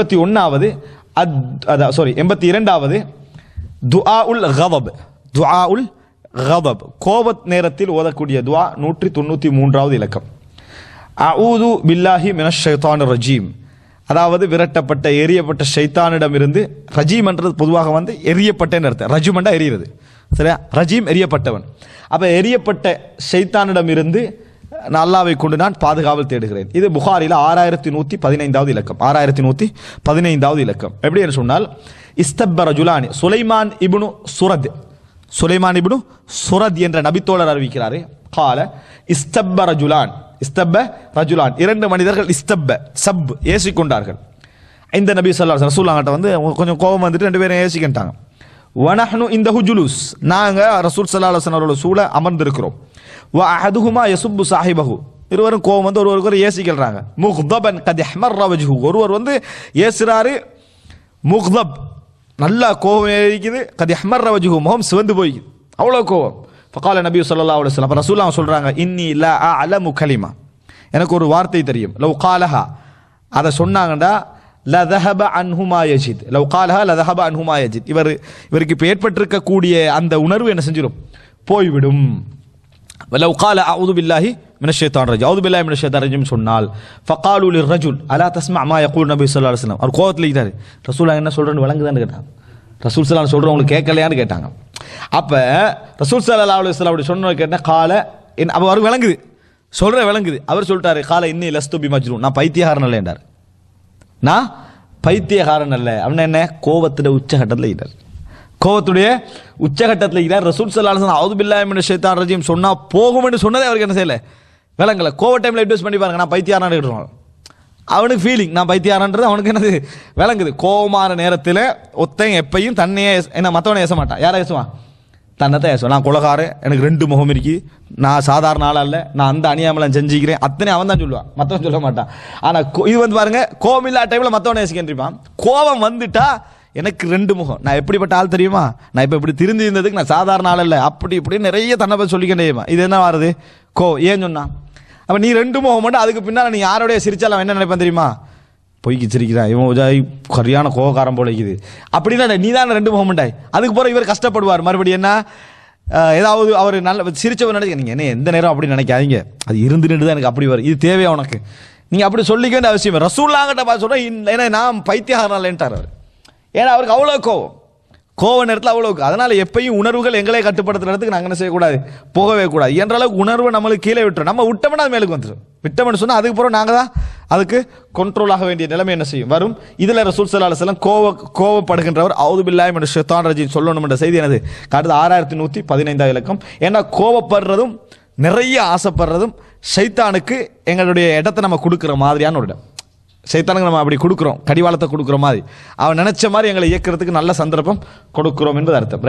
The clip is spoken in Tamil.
எண்பத்தி ஒன்னாவது சாரி எண்பத்தி இரண்டாவது துஆ உல் கவப். துஆ உல் கவப். கோபத் நேரத்தில் ஓதக்கூடிய துவா நூற்றி தொண்ணூற்றி மூன்றாவது இலக்கம். அவுது பில்லாஹி மினஷ் ஷைத்தான் ரஜீம். அதாவது விரட்டப்பட்ட எரியப்பட்ட ஷைத்தானிடமிருந்து ரஜீம் என்றது பொதுவாக வந்து எரியப்பட்டேன்னு அர்த்தம். ரஜுமண்டா எரியிறது. சரியா? ரஜீம் எரியப்பட்டவன். அப்போ எரியப்பட்ட ஷைத்தானிடமிருந்து இருந்து அல்லாவை கொண்டு நான் பாதுகாவல் தேடுகிறேன். இது புகாரில் ஆறாயிரத்தி நூற்றி பதினைந்தாவது இலக்கம். ஆறாயிரத்தி நூற்றி பதினைந்தாவது இலக்கம். எப்படி என்று சொன்னால் இஸ்தப்ப ரஜுலானி சுலைமான் இபுனு சுரத். சுலைமான் இபுனு சுரத் என்ற நபித்தோழர் அறிவிக்கிறாரு. கால இஸ்தப்ப ரஜுலான் இஸ்தப்ப ரஜுலான். இரண்டு மனிதர்கள் இஸ்தப்ப சப் ஏசிக்கொண்டார்கள். இந்த நபி சொல்லா ரசூல்லாங்கிட்ட வந்து கொஞ்சம் கோபம் வந்துட்டு ரெண்டு பேரும் ஏசிக்கிட்டாங்க. வனஹ்னு இந்த ஹுஜுலுஸ் நாங்கள் ரசூல் சல்லா அலுவலன் அவரோட சூழ அமர்ந்திருக்கிறோம். வ அஹதுஹுமா யசுப்பு சாஹிபஹு. இருவரும் கோபம் வந்து ஒருவருக்கு ஒரு ஏசிக்கிறாங்க முஹ்தபன் கதி அஹ்மர் ரவஜ்ஹு ஒருவர் வந்து ஏசுறாரு முஹ்தப் நல்லா கோபம் இருக்குது கதி அஹ்மர் ரவஜ்ஹு முகம் சிவந்து போய் அவ்வளோ கோபம் ஃபகால நபி சொல்லா அவ்வளோ வஸல்லம் அப்ப ரசூலுல்லாஹ் சொல்கிறாங்க இன்னி லா அலமு கலிமா. எனக்கு ஒரு வார்த்தை தெரியும். லவ் காலஹா. அதை சொன்னாங்கடா லதஹப அன்ஹுமா யஜித் லவ் காலஹா லதஹப அன்ஹுமா யஜித் இவர் இவருக்கு இப்போ ஏற்பட்டிருக்கக்கூடிய அந்த உணர்வு என்ன செஞ்சிடும் போய்விடும். லவ் கால அவுது பில்லாஹி மினஷேத்தான் ரஜி அவுது பில்லாஹி மினஷேத்தான் ரஜிம் சொன்னால் ஃபகாலு லிர் ரஜுல் அலா தஸ்மா அம்மா யகூல் நபி சொல்லா அலைஹி அவர் கோவத்தில் இருக்கிறாரு ரசூலா என்ன சொல்கிறேன்னு விளங்குதான்னு கேட்டாங்க. ரசூல் சலாம் சொல்கிறேன் உங்களுக்கு கேட்கலையான்னு கேட்டாங்க. அப்போ ரசூல் சல்லா அலி அப்படி சொன்ன கேட்டால் கால என் அப்போ அவருக்கு விளங்குது. சொல்கிற விளங்குது. அவர் சொல்லிட்டாரு கால இன்னி லஸ்து பி மஜ்ரூன். நான் பைத்தியகாரன் இல்லைன்றார் நான் பைத்தியகாரன் அல்ல. அப்படின்னா என்ன? கோவத்துடைய உச்சகட்டத்தில் இருக்கிறார். கோவத்துடைய உச்சகட்டத்தில் இருக்கிறார். ரசூல் சல்லாஹ் அவது பில்லாமின் ஷேத்தான் ரஜீம் சொன்னால் போகும்னு சொன்னதே அவருக்கு என்ன செய்யலை? விளங்கல. கோவ டைமில் அட்வைஸ் பண்ணி பாருங்க. நான் பைத்தியாரான்னு கேட்டுருவாங்க அவனுக்கு ஃபீலிங் நான் பைத்தியாரன்றது அவனுக்கு என்னது? விளங்குது. கோவமான நேரத்தில் ஒத்தன் எப்பையும் தன்னையே என்ன மற்றவனை ஏச மாட்டான். யாரை ஏசுவான்? தன்னத்தை நான் குலகாரன் எனக்கு ரெண்டு முகம் இருக்கு. நான் சாதாரண ஆள் அல்ல நான் அந்த அநியாமலம் செஞ்சுக்கிறேன். அத்தனை அவன் தான் சொல்லுவான். மற்றவன் சொல்ல மாட்டான். ஆனால் இது வந்து பாருங்க கோவம் இல்லாத டைமில் மற்றவனை யோசிக்கின்றிருப்பான் கோபம் வந்துட்டா எனக்கு ரெண்டு முகம். நான் எப்படிப்பட்ட ஆள் தெரியுமா? நான் இப்போ இப்படி திருந்தி இருந்ததுக்கு நான் சாதாரண ஆள் இல்லை. அப்படி இப்படி நிறைய தன்னை பற்றி சொல்லிக்கிட்டே இது என்ன வருது? கோ ஏன் சொன்னான்? அப்போ நீ ரெண்டு முகம் மட்டும் அதுக்கு பின்னால் நீ யாரோடைய சிரிச்சாலும் அவன் என்ன நினைப்பேன் தெரியுமா? பொய்க்கு சிரிக்கிறான் இவன் உஜாய் சரியான கோவக்காரன் போல அப்படின்னா நீ தான் ரெண்டு முகம் உண்டாய். அதுக்கு பிறகு இவர் கஷ்டப்படுவார். மறுபடியும் என்ன? ஏதாவது அவர் நல்ல சிரிச்சவர் நினைக்க நீங்கள் என்ன எந்த நேரம் அப்படி நினைக்காதீங்க. அது இருந்து நின்று தான் எனக்கு அப்படி வரும். இது தேவையா உனக்கு? நீங்கள் அப்படி சொல்லிக்க வேண்டிய அவசியம் ரசூல்லாங்கிட்ட பார்த்து சொன்னால் ஏன்னா நான் பைத்தியகாரன்ட்டார் அவர். ஏன்னா அவருக்கு அவ்வளோ கோவம் கோவ நேரத்தில் அவ்வளோ அதனால் எப்பயும் உணர்வுகள் எங்களை கட்டுப்படுத்துற இடத்துக்கு நாங்கள் என்ன செய்யக்கூடாது? போகவே கூடாது. என்ற அளவுக்கு உணர்வு நம்மளுக்கு கீழே விட்டுரும். நம்ம விட்டோம்னா அது மேலுக்கு வந்துடும் விட்டோம்னு சொன்னால் அதுக்கு நாங்கள் தான் அதுக்கு கண்ட்ரோல் ஆக வேண்டிய நிலைமை என்ன செய்யும்? வரும். இதில் ரசூல் சல்லா அலுவலம் கோவ கோவப்படுகின்றவர் அவுது பில்லாய் என்று ஷெத்தான் ரஜின் சொல்லணும் என்ற செய்தி எனது. கடந்த ஆறாயிரத்தி நூற்றி பதினைந்தாவது இலக்கம். ஏன்னா கோவப்படுறதும் நிறைய ஆசைப்படுறதும் ஷைத்தானுக்கு எங்களுடைய இடத்தை நம்ம கொடுக்குற மாதிரியான ஒரு இடம். சைத்தானுக்கு நம்ம அப்படி கொடுக்குறோம். கடிவாளத்தை கொடுக்குற மாதிரி. அவன் நினச்ச மாதிரி எங்களை இயக்கிறதுக்கு நல்ல சந்தர்ப்பம் கொடுக்குறோம் என்பது அர்த்தம்.